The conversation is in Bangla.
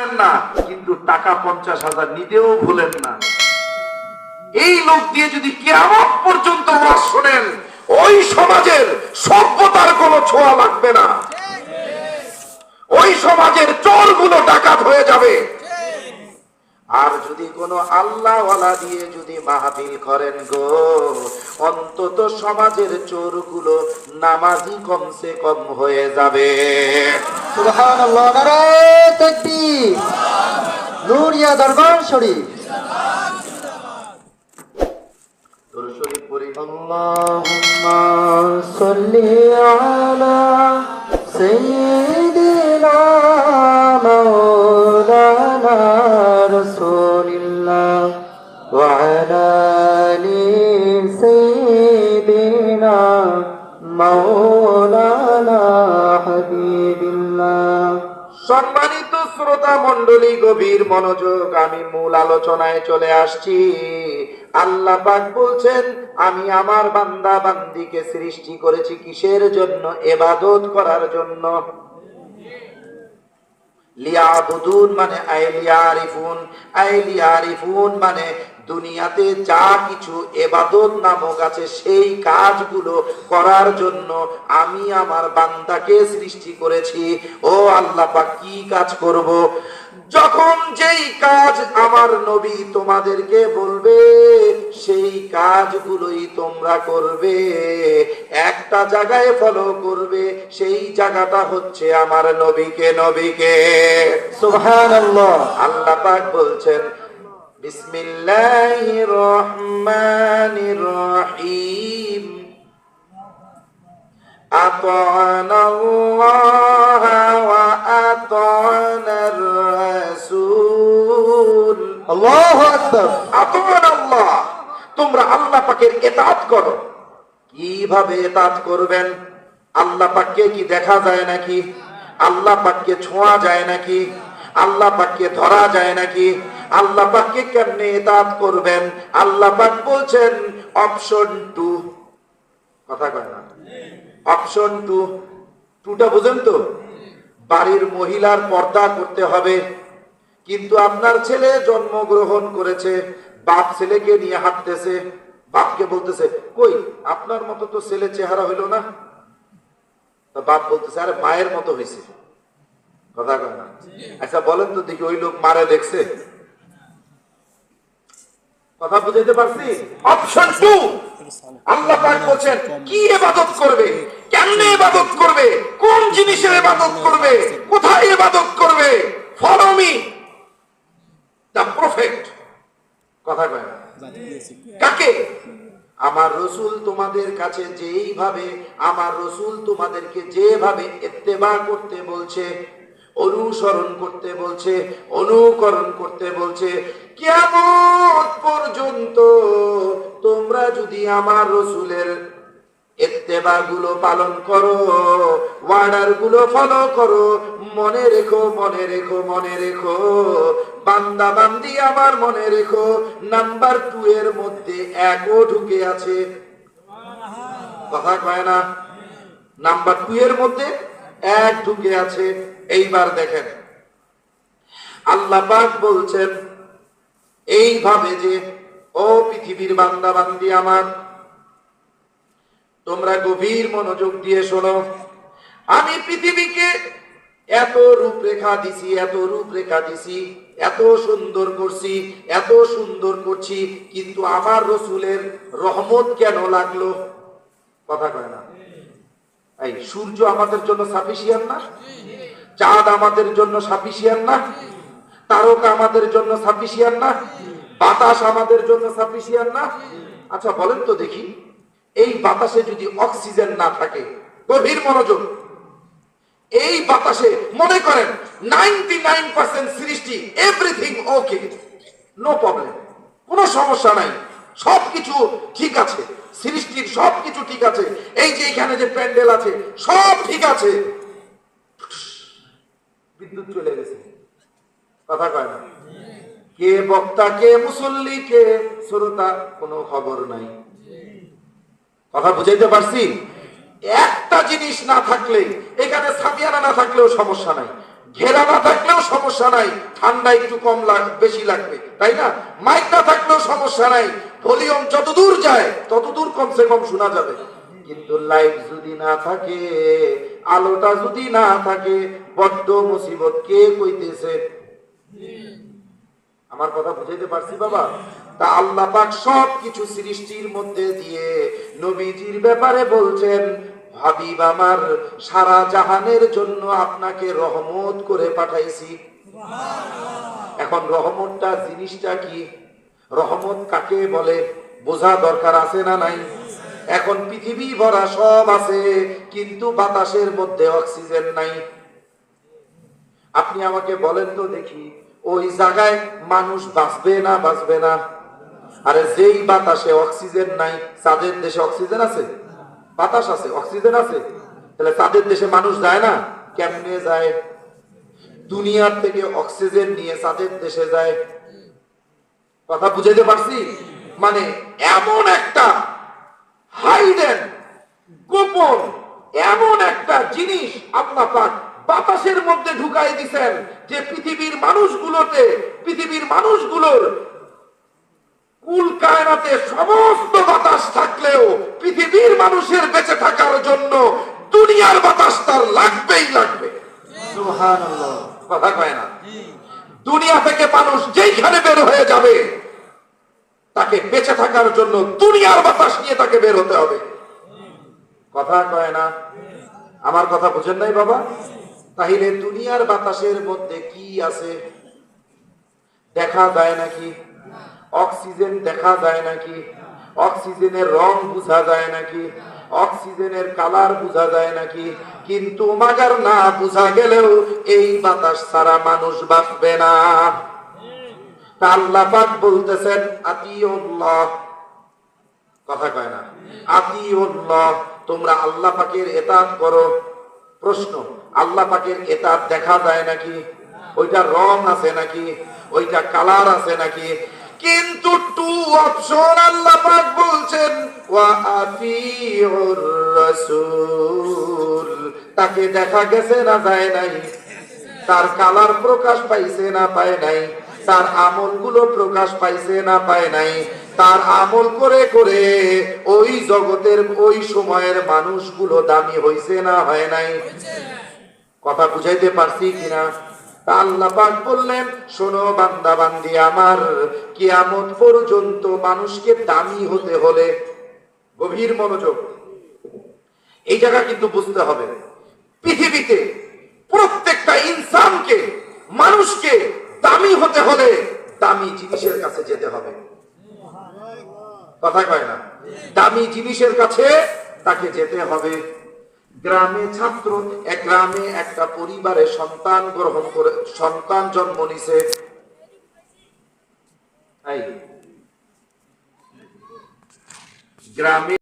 না, কিন্তু টাকা পঞ্চাশ হাজার নিতেও ভুলেন না। এই লোক দিয়ে যদি কেমন পর্যন্ত ওয়াজ শোনেন, ওই সমাজের সভ্যতার কোনো ছোঁয়া লাগবে না। ওই সমাজের চোরগুলো ডাকাত হয়ে যাবে। আর যদি কোনো আল্লাহওয়ালা দিয়ে যদি মাহফিল করেন গো অন্তত সমাজের চোরগুলো নামাজি কমসে কম হয়ে যাবে। নুরিয়া দরবার শরীফ। على سيدنا مولانا رسول الله وعلى آل سيدنا مولانا حبيب الله সম্মানিত শ্রোতা মণ্ডলী গভীর মনোযোগ আমি মূল আলোচনায় চলে আসছি আল্লাহ পাক বলছেন আমি আমার বান্দা বান্দিকে সৃষ্টি করেছি কিসের জন্য এবাদত করার জন্য লিয়াবুদুন মানে আইলিয়ারিফুন আইলিয়ারিফুন মানে দুনিয়াতে যা কিছু এবাদত নামক আছে সেই কাজগুলো করার জন্য আমি আমার বান্দাকে সৃষ্টি করেছি। ও আল্লাহ কি কাজ করব? যখন যেই কাজ আমার নবী তোমাদেরকে বলবে সেই কাজগুলোই তোমরা করবে একটা জায়গায় ফলো করবে সেই জায়গাটা হচ্ছে আমার নবীকে নবীকে সুবহানাল্লাহ আল্লাহ পাক বলছেন বিসমিল্লাহির রহমানির রহিম أطعنا الله وأطعنا الرسول আল্লাহু আকবার আতমান আল্লাহ তোমরা আল্লাহ পাকের এতাত করো। কীভাবে এতাত করবেন? আল্লাহ পাককে কি দেখা যায় নাকি? আল্লাহ পাককে ছোঁয়া যায় নাকি? আল্লাহ পাককে ধরা যায় নাকি? আল্লাহ পাককে কেমনে এতাত করবেন? আল্লাহ পাক বলছেন অপশন টু কথা কয় না। অপশন টু টুটা বুঝেন তো? বাড়ির মহিলার পর্দা করতে হবে। কিন্তু আপনার ছেলে জন্মগ্রহণ করেছে বাপ ছেলেকে নিয়ে হাঁটতেছে, বাপকে বলতেছে, কই, আপনার মতো তো ছেলে চেহারা হইল না? বাপ বলতেছে, আরে, মায়ের মতো হয়েছে কথা না। আচ্ছা বলেন তো দেখি ওই লোক মারে দেখছে। কথা বুঝাইতে পারছি? অপশন টু আল্লাহ বলছেন, কি ইবাদত করবে? কেমনে ইবাদত করবে? কোন জিনিসের ইবাদত করবে? কোথায় ইবাদত করবে? ফলো মি দা প্রফেক্ট কথা কয় না। কাকে? আমার রসুল তোমাদের কাছে যেইভাবে আমার রসুল তোমাদেরকে যেভাবে এত্তেবা করতে বলছে অনুসরণ করতে বলছে অনুকরণ করতে বলছে কেমন পর্যন্ত তোমরা যদি আমার রসুলের ইত্তেবা গুলো পালন করো ওয়ার্ডারগুলো ফলো করো, মনে রেখো মনে রেখো মনে রেখো। বান্দা বান্দি আমার মনে রেখো, নাম্বার টু এর মধ্যে একও ঢুকে আছে। কথা কয় না? নাম্বার টু এর মধ্যে এক ঢুকে আছে। এইবার দেখেন। আল্লাহ পাক বলছেন, এইভাবে যে, ও পৃথিবীর বান্দা বান্দি আমার তোমরা গভীর মনোযোগ দিয়ে শোনো। আমি পৃথিবীকে এত রূপরেখা দিছি, এত রূপরেখা দিছি, এত সুন্দর করছি, এত সুন্দর করছি, কিন্তু আমার রসুলের রহমত কেন লাগল? কথা কয় না। এই, সূর্য আমাদের জন্য সাফিসিয়ান না? চাঁদ আমাদের জন্য সাফিসিয়ান না? তারকা আমাদের জন্য সাফিসিয়ান না? বাতাস আমাদের জন্য সাফিসিয়ান না? আচ্ছা বলেন তো দেখি। এই বাতাসে যদি অক্সিজেন না থাকে, গভীর মনোযোগ। এই বাতাসে মনে করেন, নাইনটি নাইন পার্সেন্ট সৃষ্টি এভরিথিং ওকে নো প্রবলেম কোনো সমস্যা নাই। সবকিছু ঠিক আছে। সৃষ্টির সবকিছু ঠিক আছে। এই যে এখানে যে প্যান্ডেল আছে, সব ঠিক আছে। বিদ্যুৎ চলে গেছে। কথা কয় না? কে বক্তা, কে মুসল্লি, কে শ্রোতা, কোনো খবর নাই। কথা বুঝাইতে পারছি? একটা জিনিস না থাকলে, এখানে সামিয়ানা না থাকলেও সমস্যা নাই। ঘেরা না থাকলেও সমস্যা নাই। ঠান্ডা একটু কম লাগ বেশি লাগবে, তাই না? মাইক না থাকলেও সমস্যা নাই। ভলিউম যত দূর যায় তত দূর কমসে কম শোনা যাবে। কিন্তু লাইট যদি না থাকে, আলোটা যদি না থাকে, বড্ড মুসিবত। কে কইতেছে? আমার কথা বুঝাইতে পারছি বাবা? তা আল্লাহ পাক সব কিছু সৃষ্টির মধ্যে দিয়ে নবীজির ব্যাপারে বলছেন হাবিব আমার সারা জাহানের জন্য আপনাকে রহমত করে পাঠাইছি। এখন রহমতটা জিনিসটা কি? রহমত কাকে বলে? বোঝা দরকার আছে না নাই? এখন পৃথিবী ভরা সব আছে কিন্তু বাতাসের মধ্যে অক্সিজেন নাই। আপনি আমাকে বলেন তো দেখি ওই জায়গায় মানুষ বাঁচবে না বাঁচবে না। আরে যেই বাতাসে অক্সিজেন নাই চাঁদের দেশে অক্সিজেন আছে? বাতাস আছে, অক্সিজেন আছে। তাহলে চাঁদের দেশে মানুষ যায় না? কেমনে যায়? দুনিয়ার থেকে অক্সিজেন নিয়ে চাঁদের দেশে যায়। কথা বুঝাইতে পারছি? মানে এমন একটা হাইডেন, গোপন, এমন একটা জিনিস আল্লাহ পাক বাতাসের মধ্যে ঢুকাই দিছেন যে পৃথিবীর মানুষগুলোতে পৃথিবীর মানুষগুলোর কুল কায়নাতে সমস্ত বাতাস থাকলেও পৃথিবীর মানুষের বেঁচে থাকার জন্য দুনিয়ার বাতাস তার লাগবেই লাগবে। কথা কয় না? দুনিয়া থেকে মানুষ যেইখানে বের হয়ে যাবে তাকে বেঁচে থাকার জন্য দুনিয়ার বাতাস নিয়ে তাকে বের হতে হবে। কথা কয় না? আমার কথা বুঝেন নাই বাবা? তাহলে দুনিয়ার বাতাসের মধ্যে কি আছে? দেখা যায় নাকি? অক্সিজেন দেখা যায় নাকি? অক্সিজেনের রং বোঝা যায় নাকি? অক্সিজেনের কালার বোঝা যায় নাকি? কিন্তু মাগার না বোঝা গেলেও এই বাতাস ছাড়া মানুষ বাঁচবে না। আল্লাহ বলতেছেন, আতিউল্লাহ। কথা কয় না। আতিউল্লাহ। তোমরা আল্লাহ পাকের এতাত করো। প্রশ্ন, আল্লাহ পাকের এতাত দেখা যায় নাকি? ওইটা রং আছে নাকি? ওইটা কালার আছে নাকি? কিন্তু টু অপশন আল্লাহ পাক বলছেন তাকে দেখা গেছে না যায় নাই? তার কালার প্রকাশ পাইছে না পায় নাই? তার আমলগুলো প্রকাশ পাইছে না পায় নাই। তার আমল করে করে ওই জগতের ওই সময়ের মানুষগুলো দামি হইছে না হয় নাই। কথা বুঝাইতে পারছি কিনা? বললেন, শোনো বান্দা বান্দি আমার, কিয়ামত পর্যন্ত মানুষকে দামি হতে হলে গভীর মনোযোগ। এই জায়গা কিন্তু বুঝতে হবে। পৃথিবীতে প্রত্যেকটা ইনসানকে, মানুষকে দামি হতে হলে দামি জিনিসের কাছে যেতে হবে। কথা কয় না। দামি জিনিসের কাছে তাকে যেতে হবে। গ্রামে ছাত্র, এক গ্রামে একটা পরিবারে সন্তান গ্রহণ করে, সন্তান জন্ম নিছে। গ্রামে